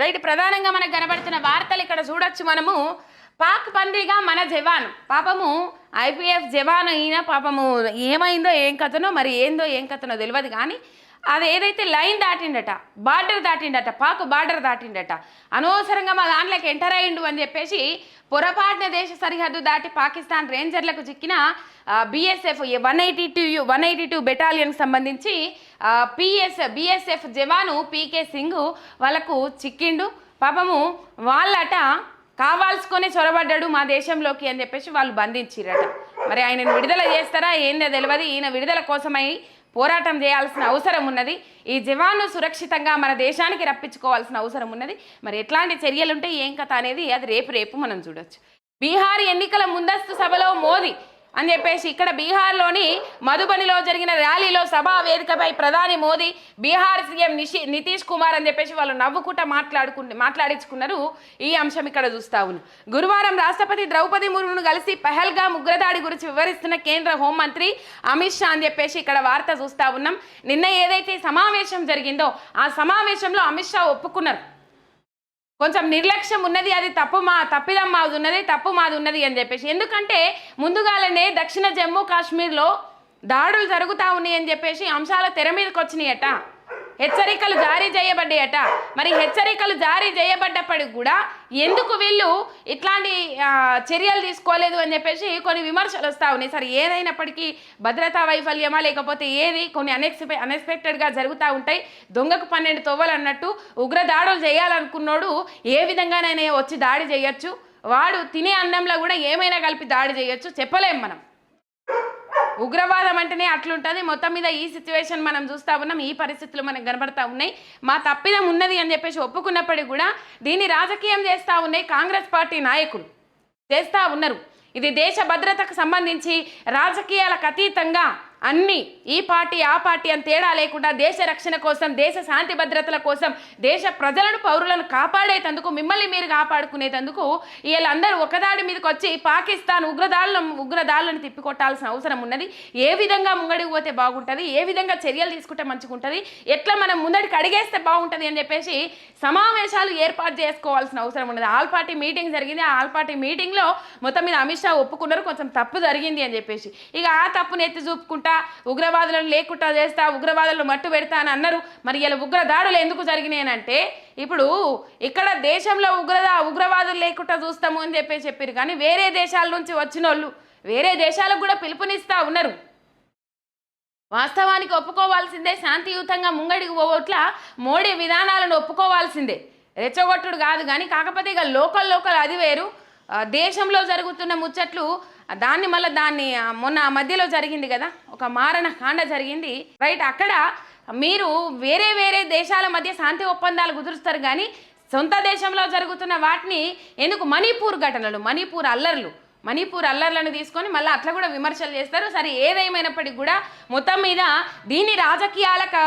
Right ప్రధానంగా మనకు కనబడుతున్న వార్తలు ఇక్కడ చూడొచ్చు మనము. పాక్ బందీగా మన జవాన్. పాపము ఐపీఎఫ్ జవాన్ అయినా పాపము ఏమైందో ఏం కథనో మరి ఏందో ఏం కథనో తెలియదు కానీ అది ఏదైతే లైన్ దాటిండట బార్డర్ దాటిండట పాకు బార్డర్ దాటిండట అనవసరంగా మా దాంట్లోకి ఎంటర్ అయ్యిండు అని చెప్పేసి పొరపాటున దేశ సరిహద్దు దాటి పాకిస్తాన్ రేంజర్లకు చిక్కిన BSF one eighty two one eighty two బెటాలియన్కి సంబంధించి పిఎస్ బిఎస్ఎఫ్ జవాను పీకే సింగ్ వాళ్ళకు చిక్కిండు. పాపము వాళ్ళట కావాల్సుకొని చొరబడ్డాడు మా దేశంలోకి అని చెప్పేసి వాళ్ళు బంధించిరట. మరి ఆయనను విడుదల చేస్తారా ఏందో తెలియదు ఈయన విడుదల కోసమై పోరాటం చేయాల్సిన అవసరం ఉన్నది. ఈ జవాన్ను సురక్షితంగా మన దేశానికి రప్పించుకోవాల్సిన అవసరం ఉన్నది. మరి ఎట్లాంటి చర్యలుంటే ఏం కథ అనేది అది రేపు రేపు మనం చూడొచ్చు. బీహార్ ఎన్నికల ముందస్తు సభలో మోదీ అని చెప్పేసి ఇక్కడ బీహార్లోని మధుబనిలో జరిగిన ర్యాలీలో సభా వేదికపై ప్రధాని మోదీ బీహార్ సీఎం నిషి నితీష్ కుమార్ అని చెప్పేసి వాళ్ళు నవ్వుకుంటా మాట్లాడుకు మాట్లాడించుకున్నారు. ఈ అంశం ఇక్కడ చూస్తా ఉన్నాం. గురువారం రాష్ట్రపతి ద్రౌపది ముర్మును కలిసి పహల్గా ఉగ్రదాడి గురించి వివరిస్తున్న కేంద్ర హోంమంత్రి అమిత్ షా అని చెప్పేసి ఇక్కడ వార్త చూస్తా ఉన్నాం. నిన్న ఏదైతే సమావేశం జరిగిందో ఆ సమావేశంలో అమిత్ షా ఒప్పుకున్నారు. కొంచెం నిర్లక్ష్యం ఉన్నది అది తప్పు మా తప్పిదం మాది ఉన్నది తప్పు మాది ఉన్నది అని చెప్పేసి. ఎందుకంటే ముందుగాలనే దక్షిణ జమ్మూ కాశ్మీర్లో దాడులు జరుగుతూ ఉన్నాయి అని చెప్పేసి అంశాలు తెర మీదకి వచ్చినాయట. హెచ్చరికలు జారీ చేయబడ్డాయట. మరి హెచ్చరికలు జారీ చేయబడ్డప్పటికి కూడా ఎందుకు వీళ్ళు ఇట్లాంటి చర్యలు తీసుకోలేదు అని చెప్పేసి కొన్ని విమర్శలు వస్తూ ఉన్నాయి. సరే ఏదైనప్పటికీ భద్రతా వైఫల్యమా లేకపోతే ఏది కొన్ని అన్ఎక్స్పె అన్ఎక్స్పెక్టెడ్గా జరుగుతూ ఉంటాయి. దొంగకు పన్నెండు తొవ్వలు అన్నట్టు ఉగ్ర దాడులు చేయాలనుకున్నోడు ఏ విధంగానైనా వచ్చి దాడి చేయొచ్చు. వాడు తినే అన్నంలో కూడా ఏమైనా కలిపి దాడి చేయొచ్చు. చెప్పలేం మనం. ఉగ్రవాదం అంటేనే అట్లుంటుంది. మొత్తం మీద ఈ సిచ్యువేషన్ మనం చూస్తా ఉన్నాం. ఈ పరిస్థితులు మనకు కనబడతా ఉన్నాయి. మా తప్పిదం ఉన్నది అని చెప్పేసి ఒప్పుకున్నప్పటికీ కూడా దీన్ని రాజకీయం చేస్తూ ఉన్నాయి కాంగ్రెస్ పార్టీ నాయకులు. చేస్తూ ఉన్నారు. ఇది దేశ భద్రతకు సంబంధించి రాజకీయాలకు అతీతంగా అన్ని ఈ పార్టీ ఆ పార్టీ అని తేడా లేకుండా దేశ రక్షణ కోసం దేశ శాంతి భద్రతల కోసం దేశ ప్రజలను పౌరులను కాపాడేటందుకు మిమ్మల్ని మీరు కాపాడుకునేటందుకు వీళ్ళందరూ ఒకదాడి మీదకి వచ్చి పాకిస్తాన్ ఉగ్రదాడులను ఉగ్రదాడులను తిప్పికొట్టాల్సిన అవసరం ఉన్నది. ఏ విధంగా ముంగడికి పోతే బాగుంటుంది? ఏ విధంగా చర్యలు తీసుకుంటే మంచిగుంటుంది? ఎట్లా మనం ముందడికి అడిగేస్తే బాగుంటుంది అని చెప్పేసి సమావేశాలు ఏర్పాటు చేసుకోవాల్సిన అవసరం ఉన్నది. ఆల్ పార్టీ మీటింగ్ జరిగింది. ఆ ఆల్ పార్టీ మీటింగ్లో మొత్తం మీద అమిత్ షా ఒప్పుకున్నారు. కొంచెం తప్పు జరిగింది అని చెప్పేసి. ఇక ఆ తప్పును ఎత్తి చూపుకుంటా ఉగ్రవాదులను లేకుండా చేస్తా ఉగ్రవాదులను మట్టు పెడతా అని అన్నారు. మరి ఇలా ఉగ్రదాడులు ఎందుకు జరిగినాయనంటే ఇప్పుడు ఇక్కడ దేశంలో ఉగ్రదా ఉగ్రవాదులు లేకుండా చూస్తాము అని చెప్పి చెప్పారు కానీ వేరే దేశాల నుంచి వచ్చిన వాళ్ళు వేరే దేశాలకు కూడా పిలుపునిస్తా ఉన్నారు. వాస్తవానికి ఒప్పుకోవాల్సిందే శాంతియుతంగా ముంగడికి పోవట్ల మోడీ విధానాలను ఒప్పుకోవాల్సిందే. రెచ్చగొట్టుడు కాదు కానీ కాకపోతే ఇక లోకల్ లోకల్ అది వేరు. దేశంలో జరుగుతున్న ముచ్చట్లు దాన్ని మళ్ళీ దాన్ని మొన్న మధ్యలో జరిగింది కదా? ఒక మారణ కాండ జరిగింది. రైట్ అక్కడ మీరు వేరే వేరే దేశాల మధ్య శాంతి ఒప్పందాలు కుదురుస్తారు కానీ సొంత దేశంలో జరుగుతున్న వాటిని ఎందుకు మణిపూర్ ఘటనలు మణిపూర్ అల్లర్లు మణిపూర్ అల్లర్లను తీసుకొని మళ్ళీ అట్లా కూడా విమర్శలు చేస్తారు. సరే ఏదేమైనప్పటికీ కూడా మొత్తం మీద దీన్ని రాజకీయాలకు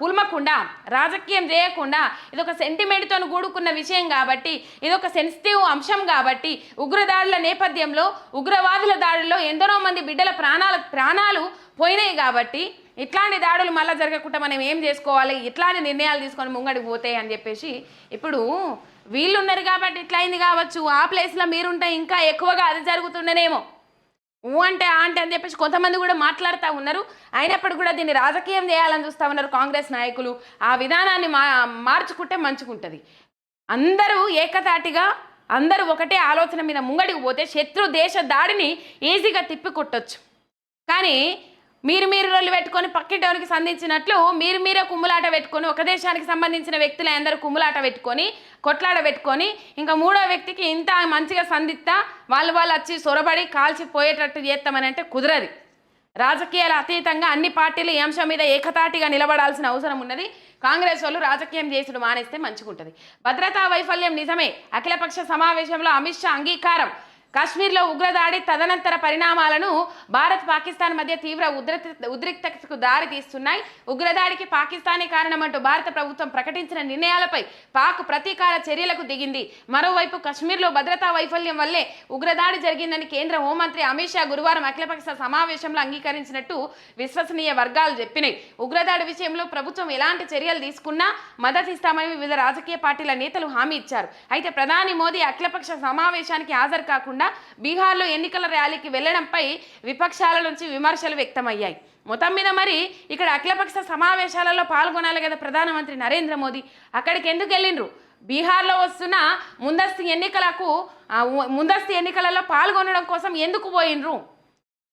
పుల్మకుండా రాజకీయం చేయకుండా ఇదొక సెంటిమెంట్తో కూడుకున్న విషయం కాబట్టి ఇదొక సెన్సిటివ్ అంశం కాబట్టి ఉగ్రదాడుల నేపథ్యంలో ఉగ్రవాదుల దాడుల్లో ఎందరో మంది బిడ్డల ప్రాణాల ప్రాణాలు పోయినాయి కాబట్టి ఇట్లాంటి దాడులు మళ్ళీ జరగకుండా మనం ఏం చేసుకోవాలి? ఇట్లాంటి నిర్ణయాలు తీసుకొని ముంగడికి పోతాయి అని చెప్పేసి ఇప్పుడు వీళ్ళు ఉన్నారు కాబట్టి ఇట్లా అయింది కావచ్చు. ఆ ప్లేస్లో మీరుంటే ఇంకా ఎక్కువగా అది జరుగుతుండేనేమో. ఊ అంటే ఆ అంటే అని చెప్పేసి కొంతమంది కూడా మాట్లాడుతూ ఉన్నారు. అయినప్పటికీ కూడా దీన్ని రాజకీయం చేయాలని చూస్తూ ఉన్నారు కాంగ్రెస్ నాయకులు. ఆ విధానాన్ని మా మార్చుకుంటే మంచుకుంటుంది అందరూ ఏకతాటిగా అందరూ ఒకటే ఆలోచన మీద ముంగడికి పోతే శత్రు దేశ దాడిని ఈజీగా తిప్పికొట్టొచ్చు. కానీ మీరు మీరు రోజులు పెట్టుకొని పక్కింటోనికి సంధించినట్లు మీరు మీరే కుమ్ములాట పెట్టుకొని ఒక దేశానికి సంబంధించిన వ్యక్తులు అందరూ కుమ్ములాట పెట్టుకొని కొట్లాట పెట్టుకొని ఇంకా మూడో వ్యక్తికి ఇంత మంచిగా సంధిస్తా వాళ్ళు వాళ్ళు వచ్చి సొరబడి కాల్చిపోయేటట్టు చేస్తామని అంటే కుదరది. రాజకీయాల అతీతంగా అన్ని పార్టీలు ఈ అంశం మీద ఏకతాటిగా నిలబడాల్సిన అవసరం ఉన్నది. కాంగ్రెస్ వాళ్ళు రాజకీయం చేసుడు మానేస్తే మంచిగుంటుంది. భద్రతా వైఫల్యం నిజమే. అఖిలపక్ష సమావేశంలో అమిత్ షా అంగీకారం. కాశ్మీర్లో ఉగ్రదాడి తదనంతర పరిణామాలను భారత్ పాకిస్తాన్ మధ్య తీవ్ర ఉద్రిక్త ఉద్రిక్తతకు దారి తీస్తున్నాయి. ఉగ్రదాడికి పాకిస్తానే కారణమంటూ భారత ప్రభుత్వం ప్రకటించిన నిర్ణయాలపై పాక్ ప్రతీకార చర్యలకు దిగింది. మరోవైపు కశ్మీర్లో భద్రతా వైఫల్యం వల్లే ఉగ్రదాడి జరిగిందని కేంద్ర హోంమంత్రి అమిత్ షా గురువారం అఖిలపక్ష సమావేశంలో అంగీకరించినట్టు విశ్వసనీయ వర్గాలు చెప్పినాయి. ఉగ్రదాడి విషయంలో ప్రభుత్వం ఎలాంటి చర్యలు తీసుకున్నా మద్దతిస్తామని వివిధ రాజకీయ పార్టీల నేతలు హామీ ఇచ్చారు. అయితే ప్రధాని మోదీ అఖిలపక్ష సమావేశానికి హాజరు కాకుండా బీహార్లో ఎన్నికల ర్యాలీకి వెళ్ళడంపై విపక్షాల నుంచి విమర్శలు వ్యక్తమయ్యాయి. మొత్తం మీద మరి ఇక్కడ అఖిలపక్ష సమావేశాలలో పాల్గొనాలి కదా ప్రధానమంత్రి నరేంద్ర మోదీ. అక్కడికి ఎందుకు వెళ్ళిండ్రు? బీహార్లో వస్తున్న ముందస్తు ఎన్నికలకు ముందస్తు ఎన్నికలలో పాల్గొనడం కోసం ఎందుకు పోయినరు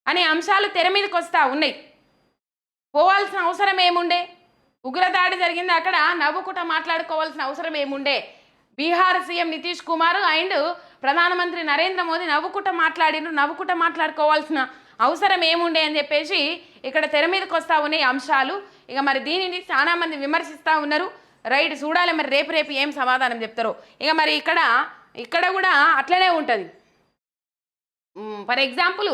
అనే అంశాలు తెర మీదకి వస్తూ ఉన్నాయి. పోవాల్సిన అవసరం ఏముండే? ఉగ్రదాడి జరిగింది అక్కడ నవ్వుకుంటా మాట్లాడుకోవాల్సిన అవసరం ఏముండే? బీహార్ సీఎం నితీష్ కుమార్ అండ్ ప్రధానమంత్రి నరేంద్ర మోదీ నవ్వుకుంట మాట్లాడినారు నవ్వుకుంట మాట్లాడుకోవాల్సిన అవసరం ఏముండే అని చెప్పేసి ఇక్కడ తెర మీదకి వస్తూ ఉన్నాయి అంశాలు. ఇక మరి దీనిని చాలా మంది విమర్శిస్తూ ఉన్నారు. రైట్ చూడాలి మరి రేపు రేపు ఏం సమాధానం చెప్తారో. ఇక మరి ఇక్కడ ఇక్కడ కూడా అట్లనే ఉంటుంది. ఫర్ ఎగ్జాంపుల్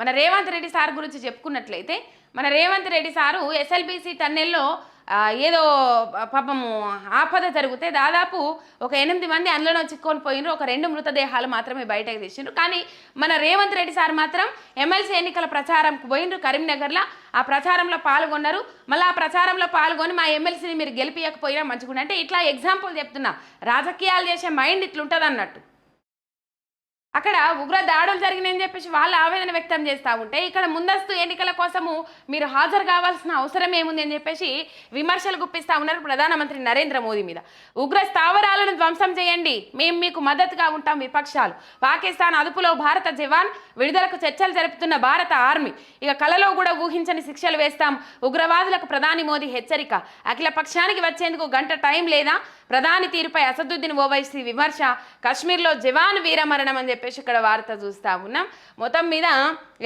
మన రేవంత్ రెడ్డి సార్ గురించి చెప్పుకున్నట్లయితే మన రేవంత్ రెడ్డి సారు ఎస్ఎల్బిసి టన్నెల్లో ఏదో పాపము ఆపద జరిగితే దాదాపు ఒక ఎనిమిది మంది అందులో చిక్కుకొని పోయినారు. ఒక రెండు మృతదేహాలు మాత్రమే బయటకు తీసిండ్రు. కానీ మన రేవంత్ రెడ్డి సార్ మాత్రం ఎమ్మెల్సీ ఎన్నికల ప్రచారంకు పోయినరు కరీంనగర్లో. ఆ ప్రచారంలో పాల్గొన్నారు. మళ్ళీ ఆ ప్రచారంలో పాల్గొని మా ఎమ్మెల్సీని మీరు గెలిపించకపోయినా మంచిగా అంటే ఇట్లా ఎగ్జాంపుల్ చెప్తున్నా. రాజకీయాలు చేసే మైండ్ ఇట్లుంటుంది అన్నట్టు అక్కడ ఉగ్ర దాడులు జరిగినాయని చెప్పేసి వాళ్ళు ఆవేదన వ్యక్తం చేస్తూ ఉంటే ఇక్కడ ముందస్తు ఎన్నికల కోసము మీరు హాజరు కావాల్సిన అవసరం ఏముంది అని చెప్పేసి విమర్శలు గుప్పిస్తా ఉన్నారు ప్రధానమంత్రి నరేంద్ర మోదీ మీద. ఉగ్ర స్థావరాలను ధ్వంసం చేయండి. మేము మీకు మద్దతుగా ఉంటాం విపక్షాలు. పాకిస్తాన్ అదుపులో భారత జవాన్ విడుదలకు చర్చలు జరుపుతున్న భారత ఆర్మీ. ఇక కలలో కూడా ఊహించని శిక్షలు వేస్తాం. ఉగ్రవాదులకు ప్రధాని మోదీ హెచ్చరిక. అఖిల పక్షానికి వచ్చేందుకు గంట టైం లేదా? ప్రధాని తీరుపై అసదుద్దీన్ ఓవైసీ విమర్శ. కశ్మీర్లో జవాన్ వీరమరణం అని చెప్పేసి ఇక్కడ వార్త చూస్తా ఉన్నాం. మొత్తం మీద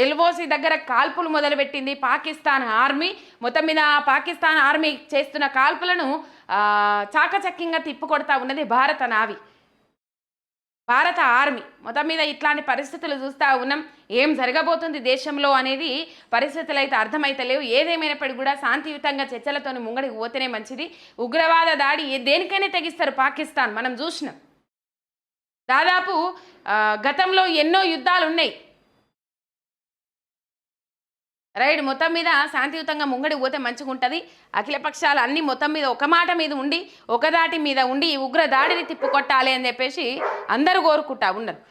ఎల్ఓసి దగ్గర కాల్పులు మొదలుపెట్టింది పాకిస్తాన్ ఆర్మీ. మొత్తం మీద పాకిస్తాన్ ఆర్మీ చేస్తున్న కాల్పులను చాకచక్యంగా తిప్పికొడతా ఉన్నది భారత నావి. భారత ఆర్మీ. మొత్తం మీద ఇట్లాంటి పరిస్థితులు చూస్తూ ఉన్నాం. ఏం జరగబోతుంది దేశంలో అనేది పరిస్థితులు అయితే అర్థమైతలేవు ఏదేమైనప్పటికీ కూడా శాంతియుతంగా చర్చలతోని ముంగడికి పోతేనే మంచిది. ఉగ్రవాద దాడి దేనికైనా తెగిస్తారు పాకిస్తాన్. మనం చూసినాం. దాదాపు గతంలో ఎన్నో యుద్ధాలు ఉన్నాయి. రైట్ మొత్తం మీద శాంతియుతంగా ముంగడికి పోతే మంచిగా ఉంటుంది అఖిలపక్షాలు అన్నీ మొత్తం మీద ఒక మాట మీద ఉండి ఒక దాటి మీద ఉండి ఈ ఉగ్ర దాడిని తిప్పుకొట్టాలి అని చెప్పేసి అందరూ కోరుకుంటా ఉన్నారు.